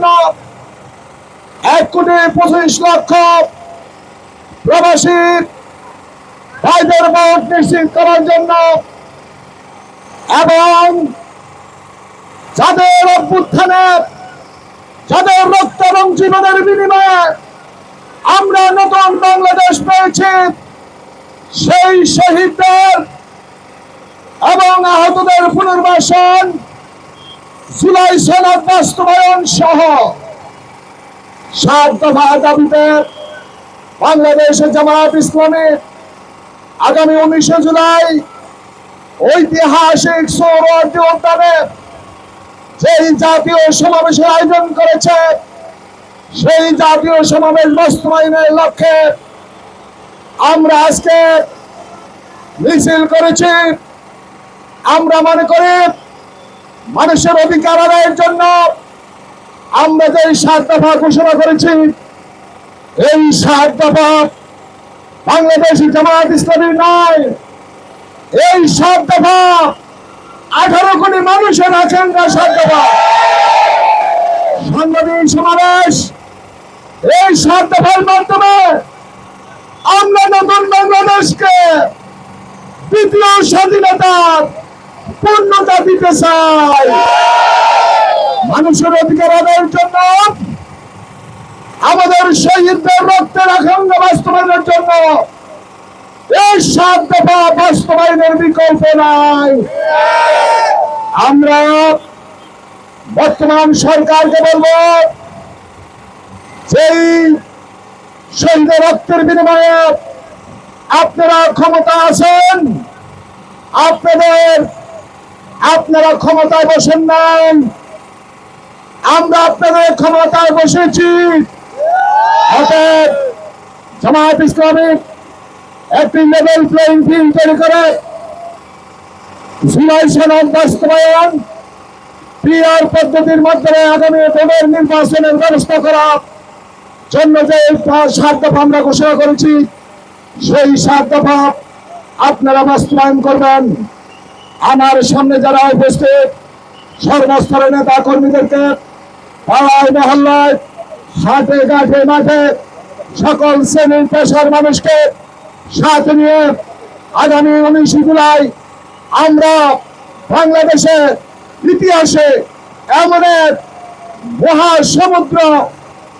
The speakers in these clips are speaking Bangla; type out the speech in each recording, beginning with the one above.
জন্য এক কোটি পঁচিশ লক্ষ প্রবাসী ভাইদের ভোট নিশ্চিত করার জন্য এবং যাদের অভ্যুত্থানে, যাদের রক্ত এবং জীবনের বিনিময়ে আমরা নতুন বাংলাদেশ পেয়েছি, সেই শহীদদের এবং আহতদের পুনর্বাসন জুলাই সনদ বাস্তবায়ন সহ সাত দফা দাবিতে ইসলামী আগামী উনিশে জুলাই ঐতিহাসিক সৌরটি উদ্যানে যেই জাতীয় সমাবেশের আয়োজন করেছে, সেই জাতীয় সমাবেশ বাস্তবায়নের লক্ষ্যে আমরা আজকে মিছিল করেছি। আমরা মনে করি মানুষের অধিকার আদায়ের জন্য আমরা যে সাত দফা ঘোষণা করেছি, এই সাত দফা বাংলাদেশি জামাত ইসলামী নয় এই সাত দফা আঠারো কোটি মানুষের আকাঙ্ক্ষা সাত দফা। সাংবাদিক সমাবেশ, এই সাত দফার মাধ্যমে আমরা নতুন বাংলাদেশকে দ্বিতীয় স্বাধীনতার পূর্ণতা দিতে চাই। মানুষের অধিকার আদায়ের জন্য, আমাদের শহীদদের রক্তের আকাঙ্ক্ষা বাস্তবায়নের জন্য, এই সাত দফা বাস্তবায়নের বিকল্প নাই। আমরা বর্তমান সরকারকে বলব, যেই শহীদের রক্তের বিনিময়ে আপনারা ক্ষমতা আছেন, আপনাদের আপনারা ক্ষমতায় বসেন নাই। আমরা আপনাদের ক্ষমতায় বসেছি। অতএব জামায়াত ইসলামিক একটি লেভেল প্লেইং ফিল্ড তৈরি করে বাস্তবায়ন, পিআর পদ্ধতির মাধ্যমে আগামী ভোটের নির্বাচনের ব্যবস্থা করা, জন্য যে সাত দফা আমরা ঘোষণা করেছি, সেই সাত দফা আপনারা বাস্তবায়ন করবেন। আমার সামনে যারা উপস্থিত, সর্বস্তরের নেতা কর্মীদেরকে পাড়ায়, মহল্লায়, হাটে, ঘাটে, মাঠে, সকল শ্রেণির পেশার মানুষকে সাথে নিয়ে আগামী উনিশে জুলাই আমরা বাংলাদেশের ইতিহাসে এমন এক মহাসমুদ্র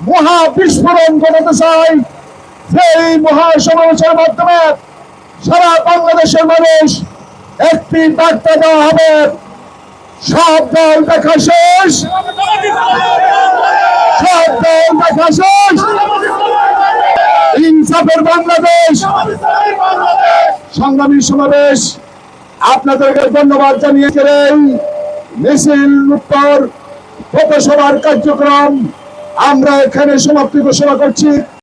মহা বিস্ফোরণ ঘটাতে চাই এই মহাসমাবেশের মাধ্যমে সারা বাংলাদেশের মানুষ একটি বার্তা দেওয়া হবে। সব দল দেখা শেষ। সব দল দেখা শেষ। ইনসাফের বাংলাদেশ। সংগ্রামী সমাবেশ। আপনাদেরকে ধন্যবাদ জানিয়েছেন এই মিছিল উত্তর পথসভার কার্যক্রম। আমরা এখানে সমাপ্তি ঘোষণা করছি।